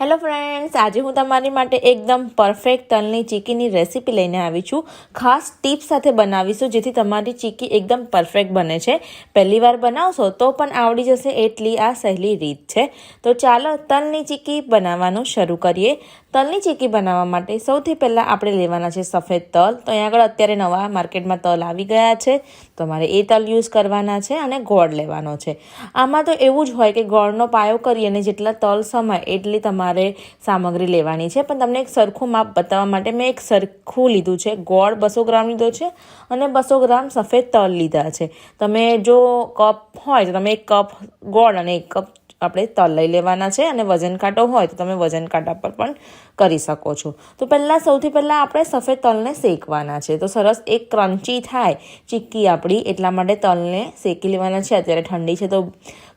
Hello friends, આજે હું તમારી માટે એકદમ પરફેક્ટ તલની ચીકીની રેસીપી લઈને આવી છું. ખાસ ટીપ સાથે બનાવીશું જેથી તમારી ચીકી એકદમ પરફેક્ટ બને છે. પહેલી વાર બનાવશો તો પણ આવડી જશે એટલી આ સહેલી રીત છે. તો ચાલો તલની ચીકી બનાવવાનું શરૂ કરીએ. તલની ચીકી બનાવવા માટે સૌથી પહેલાં આપણે લેવાના છે સફેદ તલ. તો અહીંયા આગળ અત્યારે નવા માર્કેટમાં તલ આવી ગયા છે. તો મારે એ તલ યુઝ કરવાના છે અને ગોળ લેવાનો છે. આમાં તો એવું જ હોય કે ગોળનો પાયો કરી અને જેટલા તલ સમાય એટલી તમારે સામગ્રી લેવાની છે. પણ તમને એક સરખું માપ બતાવવા માટે મેં એક સરખું લીધું છે. ગોળ બસો ગ્રામ લીધો છે અને બસો ગ્રામ સફેદ તલ લીધા છે. તમે જો કપ હોય તો તમે એક કપ ગોળ અને એક કપ આપણે તલ લઈ લેવાના છે અને વજન કાંટો હોય તો તમે વજન કાંટા પર પણ કરી શકો છો. તો પહેલાં સૌથી પહેલાં આપણે સફેદ તલને શેકવાના છે. તો સરસ એક ક્રન્ચી થાય, ચીક્કી આપણી, એટલા માટે તલને શેકી લેવાના છે. અત્યારે ઠંડી છે તો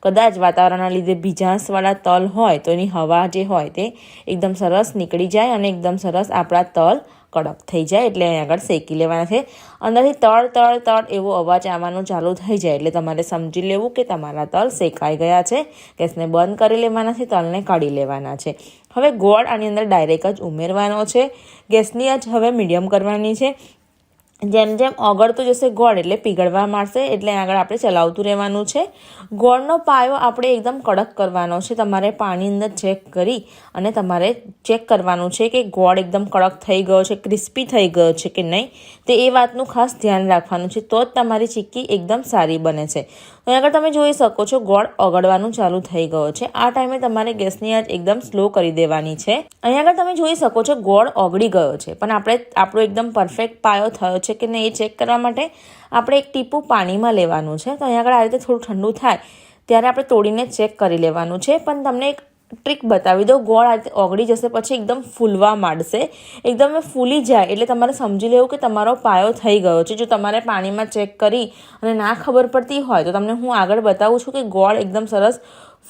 કદાચ વાતાવરણના લીધે ભીજાશવાળા તલ હોય તો એની હવા જે હોય તે એકદમ સરસ નીકળી જાય અને એકદમ સરસ આપણા તલ કડક થઈ જાય એટલે અહીં આગળ શેકી લેવાના છે. અંદરથી તળ તળ તળ એવો અવાજ આવવાનો ચાલુ થઈ જાય એટલે તમારે સમજી લેવું કે તમારા તલ શેકાઈ ગયા છે. ગેસને બંધ કરી લેવાના છે, તલને કાઢી લેવાના છે. હવે ગોળ આની અંદર ડાયરેક્ટ જ ઉમેરવાનો છે. ગેસની આંચ હવે મીડિયમ કરવાની છે. જેમ જેમ ઓગળતો જશે ગોળ એટલે પીગળવા માંડશે, એટલે આગળ આપણે ચલાવતું રહેવાનું છે. ગોળનો પાયો આપણે એકદમ કડક કરવાનો છે. તમારે પાણી અંદર ચેક કરી અને તમારે ચેક કરવાનું છે કે ગોળ એકદમ કડક થઈ ગયો છે, ક્રિસ્પી થઈ ગયો છે કે નહીં. તે એ વાતનું ખાસ ધ્યાન રાખવાનું છે. તો જ તમારી ચીક્કી એકદમ સારી બને છે. અહીં આગળ તમે જોઈ શકો છો, ગોળ ઓગળવાનું ચાલુ થઈ ગયો છે. આ ટાઈમે તમારે ગેસની આંચ એકદમ સ્લો કરી દેવાની છે. અહીં આગળ તમે જોઈ શકો છો, ગોળ ઓગળી ગયો છે. પણ આપણે આપણો એકદમ પરફેક્ટ પાયો થયો છે કે નહીં એ ચેક કરવા માટે આપણે એક ટીપું પાણીમાં લેવાનું છે. તો અહીં આગળ આ રીતે થોડું ઠંડુ થાય, ત્યારે આપણે તોડીને ચેક કરી લેવાનું છે. પણ તમને એક ટ્રીક બતાવી દો ગોળ આ રીતે ઓગળી જશે, પછી એકદમ ફૂલવા માંડશે. એકદમ ફૂલી જાય, એટલે તમારે સમજી લેવું કે તમારો પાયો થઈ ગયો છે. જો તમારે પાણીમાં ચેક કરી અને ના ખબર પડતી હોય, તો તમને હું આગળ બતાવું છું કે ગોળ એકદમ સરસ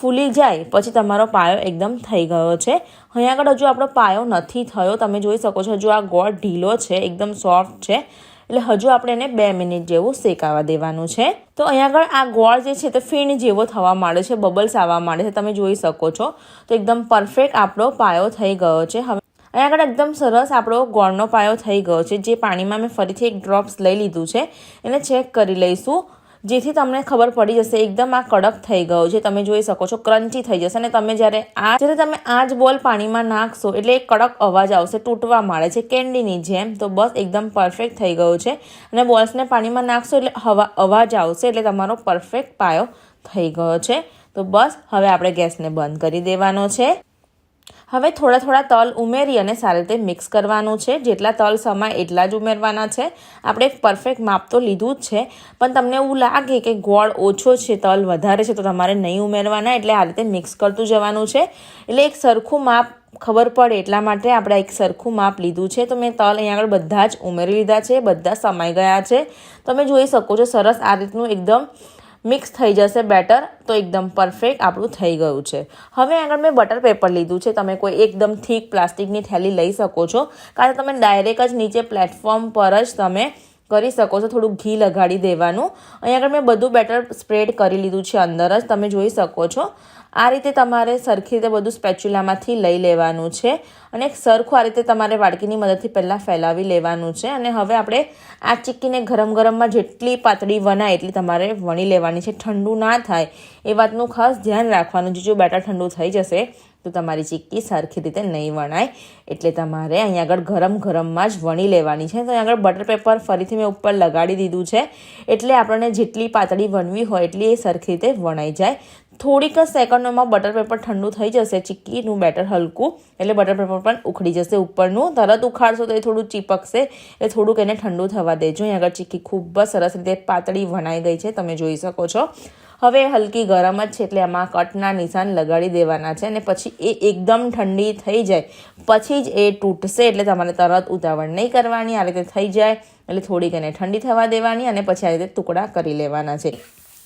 ફૂલી જાય, પછી તમારો પાયો એકદમ થઈ ગયો છે. અહીં આગળ હજુ આપણો પાયો નથી થયો. તમે જોઈ શકો છો, હજુ આ ગોળ ઢીલો છે, એકદમ સોફ્ટ છે. એટલે હજુ આપણે એને બે મિનિટ જેવું શેકાવા દેવાનું છે. તો અહીંયા આગળ આ ગોળ જે છે તે ફીણ જેવો થવા માંડે છે, બબલ્સ આવવા માંડે છે, તમે જોઈ શકો છો. તો એકદમ પરફેક્ટ આપણો પાયો થઈ ગયો છે. હવે અહીંયા આગળ એકદમ સરસ આપણો ગોળનો પાયો થઈ ગયો છે. જે પાણીમાં મેં ફરીથી એક ડ્રોપ્સ લઈ લીધું છે. એને ચેક કરી લઈશું. જેથી તમને ખબર પડી જશે, એકદમ આ કડક થઈ ગયો છે. તમે જોઈ શકો છો, ક્રન્ચી થઈ જશે. અને તમે જ્યારે આ, જ્યારે તમે આ જ બોલ પાણીમાં નાખશો, એટલે એક કડક અવાજ આવશે, તૂટવા માંડે છે, કેન્ડીની જેમ. તો બસ એકદમ પરફેક્ટ થઈ ગયો છે. અને બોલ્સને પાણીમાં નાખશો એટલે અવાજ આવશે, એટલે તમારો પરફેક્ટ પાયો થઈ ગયો છે. તો બસ હવે આપણે ગેસને બંધ કરી દેવાનો છે. હવે થોડા થોડા તલ ઉમેરી અને સારી રીતે મિક્સ કરવાનું છે. જેટલા તલ સમાય એટલા જ ઉમેરવાના છે. આપણે પરફેક્ટ માપ તો લીધું જ છે. પણ તમને એવું લાગે કે ગોળ ઓછો છે, તલ વધારે છે, તો તમારે નહીં ઉમેરવાના. એટલે આ રીતે મિક્સ કરતું જવાનું છે. એટલે એક સરખું માપ ખબર પડે એટલા માટે આપણે એક સરખું માપ લીધું છે. તો મેં તલ અહીંયા આગળ બધા જ ઉમેરી લીધા છે. બધા સમાઈ ગયા છે. તમે જોઈ શકો છો સરસ આ રીતનું એકદમ મિક્સ થઈ જશે બેટર, તો એકદમ પરફેક્ટ આપણું થઈ ગયું છે. હવે આગળ મેં બટર પેપર લીધું છે. તમે કોઈ એકદમ થીક પ્લાસ્ટિકની થેલી લઈ શકો છો. કારણ તમે ડાયરેક્ટ જ નીચે પ્લેટફોર્મ પર જ તમે કરી શકો છો, થોડું ઘી લગાડી દેવાનું. અહીં આગળ મેં બધું બેટર સ્પ્રેડ કરી લીધું છે અંદર જ, તમે જોઈ શકો છો. આ રીતે તમારે સરખી રીતે બધું સ્પેચ્યુલામાંથી લઈ લેવાનું છે અને સરખું આ રીતે તમારે વાડકીની મદદથી પહેલાં ફેલાવી લેવાનું છે અને હવે આપણે આ ચીક્કીને ગરમ ગરમમાં જેટલી પાતળી વનાય એટલી તમારે વણી લેવાની છે. ઠંડુ ના થાય, એ વાતનું ખાસ ધ્યાન રાખવાનું. છે જો બેટર ઠંડુ થઈ જશે. તો તમારી ચીક્કી સરખી રીતે નહીં વણાય. એટલે તમારે અહીંયા આગળ ગરમ ગરમમાં જ વણી લેવાની છે. તો અહીંયા આગળ બટર પેપર ફરીથી મેં ઉપર લગાડી દીધું છે. એટલે આપણને જેટલી પાતળી વણવી હોય એટલી એ સરખી રીતે વણાઈ જાય. થોડીક જ સેકન્ડોમાં બટર પેપર ઠંડુ થઈ જશે, ચીક્કીનું બેટર હલકું. એટલે બટર પેપર પણ ઉખડી જશે ઉપરનું. તરત ઉખાડશો તો એ થોડું ચીપકશે. એટલે થોડુંક એને ઠંડુ થવા દેજો. અહીં આગળ ચીક્કી ખૂબ જ સરસ રીતે પાતળી વણાઈ ગઈ છે. તમે જોઈ શકો છો. હવે હલકી ગરમ જ છે એટલે આમાં કટના નિશાન લગાડી દેવાના છે અને પછી એ એકદમ ઠંડી થઈ જાય. પછી જ એ તૂટશે એટલે તમારે તરત ઉતાવળ નહીં કરવાની, આ રીતે થઈ જાય એટલે થોડીક એને ઠંડી થવા દેવાની અને પછી આ રીતે ટુકડા કરી લેવાના છે.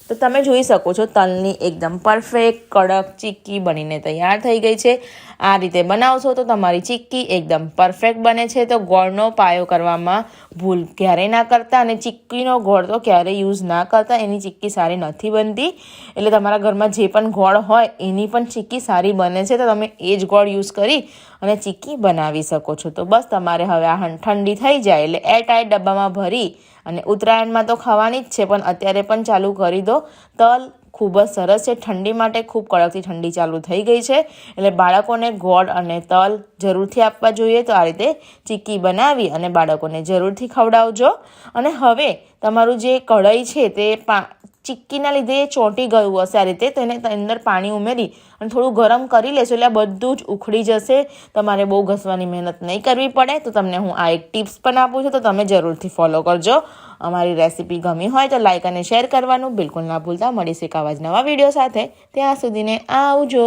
તો તમે જોઈ શકો છો, તલની એકદમ પરફેક્ટ કડક ચીક્કી બનીને તૈયાર થઈ ગઈ છે. આ રીતે બનાવશો તો તમારી ચીક્કી એકદમ પરફેક્ટ બને છે. તો ગોળનો પાયો કરવામાં ભૂલ ક્યારેય ના કરતા અને ચીક્કીનો ગોળ તો ક્યારેય યુઝ ના કરતા, એની ચીક્કી સારી નથી બનતી. એટલે તમારા ઘરમાં જે પણ ગોળ હોય એની પણ ચીક્કી સારી બને છે. તો તમે એ જ ગોળ યુઝ કરી અને ચીક્કી બનાવી શકો છો. તો બસ તમારે હવે આ ઠંડી થઈ જાય એટલે એરટાઈટ ડબ્બામાં ભરી અને ઉત્તરાયણમાં તો ખાવાની જ છે, પણ અત્યારે પણ ચાલુ કરી દો. તલ ખૂબ જ સરસ છે. ઠંડી માટે ખૂબ કડકથી ઠંડી ચાલુ થઈ ગઈ છે. એટલે બાળકોને ગોળ અને તલ જરૂરથી આપવા જોઈએ. તો આ રીતે ચીક્કી બનાવી અને બાળકોને જરૂરથી ખવડાવજો. અને હવે તમારું જે કઢાઈ છે તે ચીક્કીના લીધે એ ચોંટી ગયું હશે આ રીતે. તેને અંદર પાણી ઉમેરી અને થોડું ગરમ કરી લેશો એટલે બધું જ ઉખડી જશે. તમારે બહુ ઘસવાની મહેનત નહીં કરવી પડે. તો તમને હું આ એક ટિપ્સ પણ આપું છું. તો તમે જરૂરથી ફોલો કરજો. અમારી રેસીપી ગમી હોય તો લાઇક અને શેર કરવાનું બિલકુલ ના ભૂલતા. મળીશું એક જ નવા વીડિયો સાથે. ત્યાં સુધીને આવજો.